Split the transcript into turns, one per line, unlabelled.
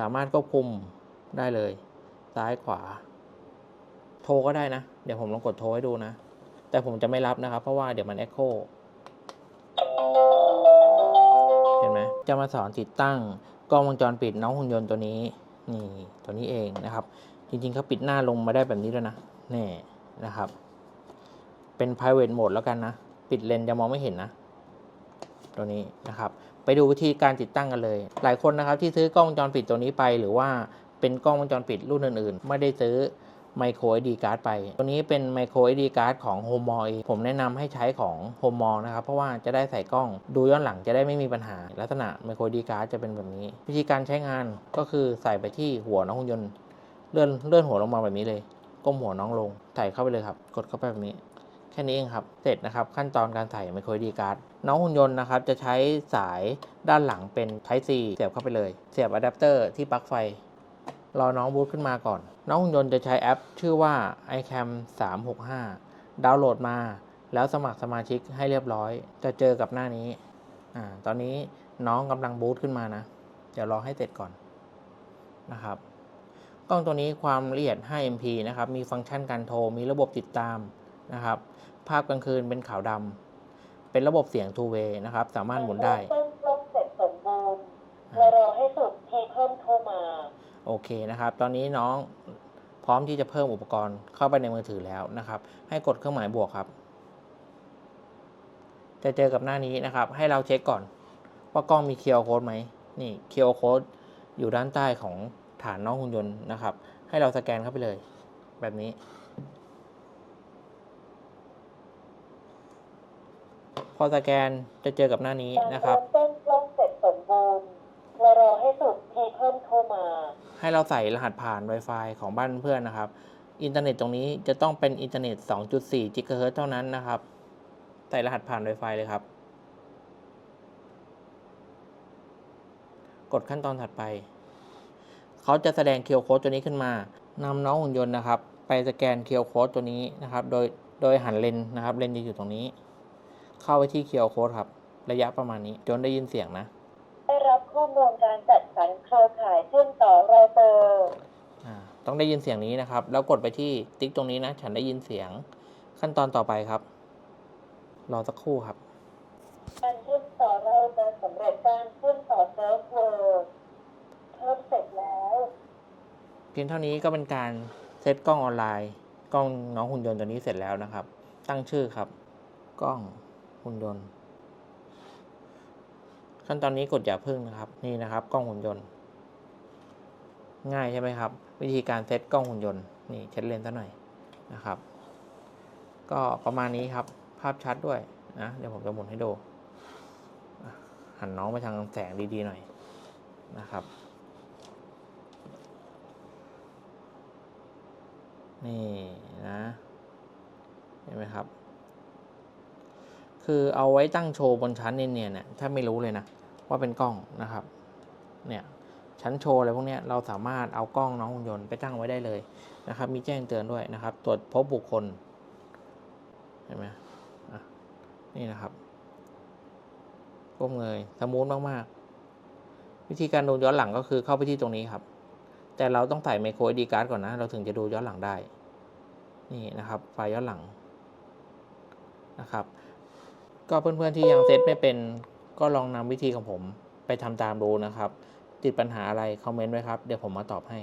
สามารถควบคุมได้เลย ซ้ายขวา โทรก็ได้นะ เดี๋ยวผมลองกดโทรให้ดูนะ แต่ผมจะไม่รับนะครับ เพราะว่าเดี๋ยวมันเอ็กโคเห็นไหมจะมาสอนติดตั้งกล้องวงจรปิดน้องหุ่นยนต์ตัวนี้ นี่ตัวนี้เองนะครับ จริงๆเขาปิดหน้าลงมาได้แบบนี้ด้วยนะนี่นะครับ เป็น private mode แล้วกันนะ ปิดเลนส์จะมองไม่เห็นนะ ตัวนี้นะครับ ดูวิธีการติดตั้งกันเลย หลายคนนะครับที่ซื้อกล้องวงจรปิดตัวนี้ไป หรือว่าเป็นกล้องวงจรปิดรุ่นอื่นๆ ไม่ได้ซื้อ micro SD card ไป ตัวนี้เป็น micro SD card ของ h o m o ผมแนะนำให้ใช้ของ h o m o นะครับ เพราะว่าจะได้ใส่กล้องดูย้อนหลังจะได้ไม่มีปัญหา ลักษณะ micro SD card จะเป็นแบบนี้ วิธีการใช้งานก็คือใส่ไปที่หัวน้องหุ่นยนต์ เลื่อนเลื่อนหัวลงมาแบบนี้เลย ก้มหัวน้องลง ใส่เข้าไปเลยครับ กดเข้าไปแบบนี้ แค่นี้เองครับ เสร็จนะครับขั้นตอนการใส่ไมโครดีการ์ดน้องหุ่นยนต์นะครับจะใช้สายด้านหลังเป็น Type C เสียบเข้าไปเลย เสียบอะแดปเตอร์ที่ปลั๊กไฟ รอน้องบูตขึ้นมาก่อน น้องหุ่นยนต์จะใช้แอป ชื่อว่า iCam 365 ดาวน์โหลดมา แล้วสมัครสมาชิกให้เรียบร้อย จะเจอกับหน้านี้อ่าตอนนี้น้องกำลังบูตขึ้นมานะ เดี๋ยวรอให้เสร็จก่อนนะครับกล้องตัวนี้ความละเอียด 5MP นะครับ มีฟังก์ชันการโทร มีระบบติดตาม นะครับ ภาพกลางคืนเป็นขาวดำเป็นระบบเสียง two way นะครับ สามารถหมุนได้
เส้นลงเสร็จสมบูรณ์และรอให้สุดทีเพิ่มเข้ามา
โอเคนะครับ ตอนนี้น้องพร้อมที่จะเพิ่มอุปกรณ์เข้าไปในมือถือแล้วนะครับ ให้กดเครื่องหมายบวกครับ จะเจอกับหน้านี้นะครับ ให้เราเช็คก่อน ว่ากล้องมี QR code ไหมนี่ QR code อยู่ด้านใต้ของฐานน้องหุ่นยนต์นะครับ ให้เราสแกนเข้าไปเลย แบบนี้ อสแกนจะเจอกับหน้านี้นะครับ
เริ่มเส้นลงเสร็จสมบูรณ์และรอให้สุดทีเพิ่มเข้ามา
ให้เราใส่รหัสผ่าน Wi-Fi ของบ้านเพื่อนนะครับ อินเทอร์เน็ตตรงนี้จะต้องเป็นอินเทอร์เน็ต 2.4 GHz เท่านั้นนะครับ ใส่รหัสผ่าน Wi-Fi เลยครับ กดขั้นตอนถัดไป เขาจะแสดงเคียวโค้ดตัวนี้ขึ้นมานำน้องหุ่นยนต์นะครับ ไปสแกนเคียวโค้ดตัวนี้นะครับ โดยโดยหันเลนนะครับเลนจะอยู่ตรงนี้ เข้าไปที่เคียวโค้ดครับ ระยะประมาณนี้ จนได้ยินเสียงนะ
ได้รับข้อมูลการจัดสรรเครือข่ายเชื่อมต่อเราเตอร์
อ่าต้องได้ยินเสียงนี้นะครับ แล้วกดไปที่ติ๊กตรงนี้นะ ฉันได้ยินเสียง ขั้นตอนต่อไปครับ รอสักครู่ครับ
การเชื่อมต่อเราเตอร์สำเร็จการเชื่อมต่อเซิร์ฟเวอร์เพิ่มเสร็จแล้ว
เพียงเท่านี้ก็เป็นการเซตกล้องออนไลน์ กล้องน้องหุ่นยนต์ตัวนี้เสร็จแล้วนะครับ ตั้งชื่อครับ กล้อง หุ่นยนต์ ขั้นตอนนี้กดอย่าพึ่งนะครับ นี่นะครับ กล้องหุ่นยนต์ ง่ายใช่ไหมครับ วิธีการเซตกล้องหุ่นยนต์นี่เช็ดเลนส์ซะหน่อยนะครับ ก็ประมาณนี้ครับ ภาพชัดด้วยนะเดี๋ยวผมจะหมุนให้ดูหันน้องไปทางแสงดีๆหน่อยนะครับ นี่นะ เห็นไหมครับ คือเอาไว้ตั้งโชว์บนชั้นเนียนเนี่ยถ้าไม่รู้เลยนะว่าเป็นกล้องนะครับ เนี่ยชั้นโชว์อะไรพวกเนี้ยเราสามารถเอากล้องน้องหุ่นยนต์ไปตั้งไว้ได้เลยนะครับ มีแจ้งเตือนด้วยนะครับ ตรวจพบบุคคลเห็นไหมนี่นะครับก้มเงยสมูทมากๆ วิธีการดูย้อนหลังก็คือเข้าไปที่ตรงนี้ครับ แต่เราต้องใส่ไมโคร SD card ก่อนนะ เราถึงจะดูย้อนหลังได้ นี่นะครับไฟล์ย้อนหลังนะครับ ก็เพื่อนๆที่ยังเซตไม่เป็น ก็ลองนำวิธีของผมไปทำตามดูนะครับ ติดปัญหาอะไรคอมเมนต์ไว้ครับ เดี๋ยวผมมาตอบให้